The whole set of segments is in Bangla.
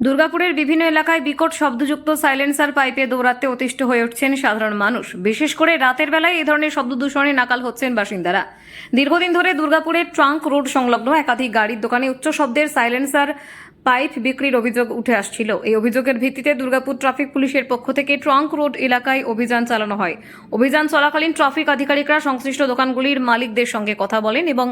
দুর্গাপুরের বিভিন্ন এলাকায় বিকট শব্দযুক্ত সাইলেন্সার পাইপে দৌড়াতে অতিষ্ঠ হয়ে উঠছেন সাধারণ মানুষ। বিশেষ করে রাতের বেলায় এই ধরনের শব্দ দূষণে নাকাল হচ্ছেন বাসিন্দারা। দীর্ঘদিন ধরে দুর্গাপুরের ট্রাঙ্ক রোড সংলগ্ন একাধিক গাড়ির দোকানে উচ্চ শব্দের সাইলেন্সার পাইপ বিক্রির অভিযোগ উঠে আসছিল। এই অভিযোগের ভিত্তিতে দুর্গাপুর ট্রাফিক পুলিশের পক্ষ থেকে ট্রাঙ্ক রোড এলাকায় অভিযান চালানো হয়। অভিযান চলাকালীন ট্রাফিক আধিকারিকরা সংশ্লিষ্ট দোকানগুলির মালিকদের সঙ্গে কথা বলেন এবং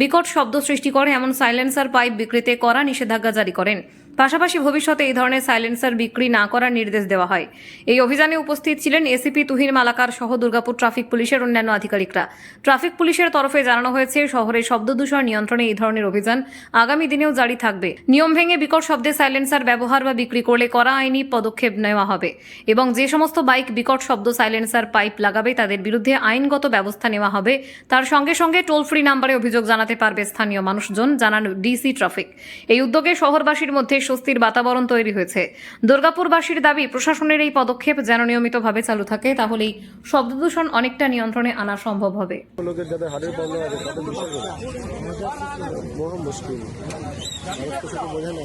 বিকট শব্দ সৃষ্টি করে এমন সাইলেন্সার পাইপ বিক্রিতে করা নিষেধাজ্ঞা জারি করেন। পাশাপাশি ভবিষ্যতে এই ধরনের সাইলেন্সার বিক্রি না করার নির্দেশ দেওয়া হয়। এই অভিযানে উপস্থিত ছিলেন এসিপি তুহিন মালাকার সহ দুর্গাপুর ট্রাফিক পুলিশের অন্যান্য আধিকারিকরা। ট্রাফিক পুলিশের তরফে জানানো হয়েছে শহরে শব্দ দূষণ নিয়ন্ত্রণে এই ধরনের অভিযান আগামী দিনেও জারি থাকবে। নিয়ম ভেঙে বিকট শব্দে সাইলেন্সার ব্যবহার বা বিক্রি করলে করা আইনি পদক্ষেপ নেওয়া হবে এবং যে সমস্ত বাইক বিকট শব্দ সাইলেন্সার পাইপ লাগাবে তাদের বিরুদ্ধে আইনগত ব্যবস্থা নেওয়া হবে। তার সঙ্গে সঙ্গে টোল ফ্রি নাম্বারে অভিযোগ জানাতে পারবে স্থানীয় মানুষজন, জানান ডিসি ট্রাফিক। এই উদ্যোগে শহরবাসীর মধ্যে স্বস্তির বাতাবরণ তৈরি হয়েছে। দুর্গাপুরবাসীর দাবি প্রশাসনের এই পদক্ষেপ যেন নিয়মিতভাবে চালু থাকে তাহলেই শব্দ দূষণ অনেকটা নিয়ন্ত্রণে আনা সম্ভব হবে। লোকের যাদের হার্টের প্রবলেম আছে তাদের বিষয় বড় মুশকিল। মানুষ তো সেটা বোঝে না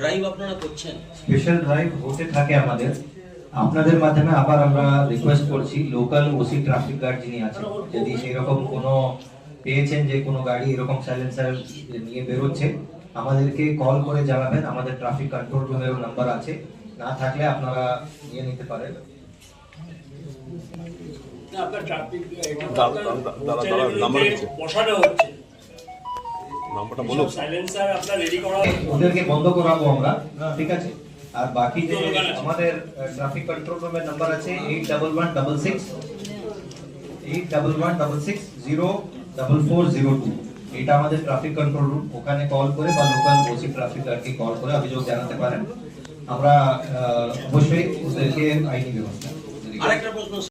ড্রাইভ আপনারা করছেন। স্পেশাল ড্রাইভ হতে থাকে আমাদের। আপনাদের মাধ্যমে আবার আমরা রিকোয়েস্ট করছি লোকাল ওসি ট্রাফিক গার্ড যিনি আছেন যদি সেরকম কোনো পেয়েছেন যে কোনো গাড়ি এরকম সাইলেন্সার নিয়ে বেরোচ্ছে আমাদেরকে কল করে জানাবেন আমাদের ট্রাফিক কন্ট্রোল রুমেরও নাম্বার আছে। না থাকলে আপনারা নিয়ে নিতে পারেন। ওদেরকে বন্ধ করাবো আমরা ঠিক আছে? আর বাকি যে আমাদের ট্রাফিক কন্ট্রোল রুমের নাম্বার আছে eight double one double six eight double one double six zero double four zero two এটা আমাদের ট্রাফিক কন্ট্রোল রুম ওখানে কল করে বা লোকাল ওসি ট্রাফিক গার্ডকে কল করে অভিযোগ জানাতে পারেন। আমরা অবশ্যই ওদেরকে আইনি ব্যবস্থা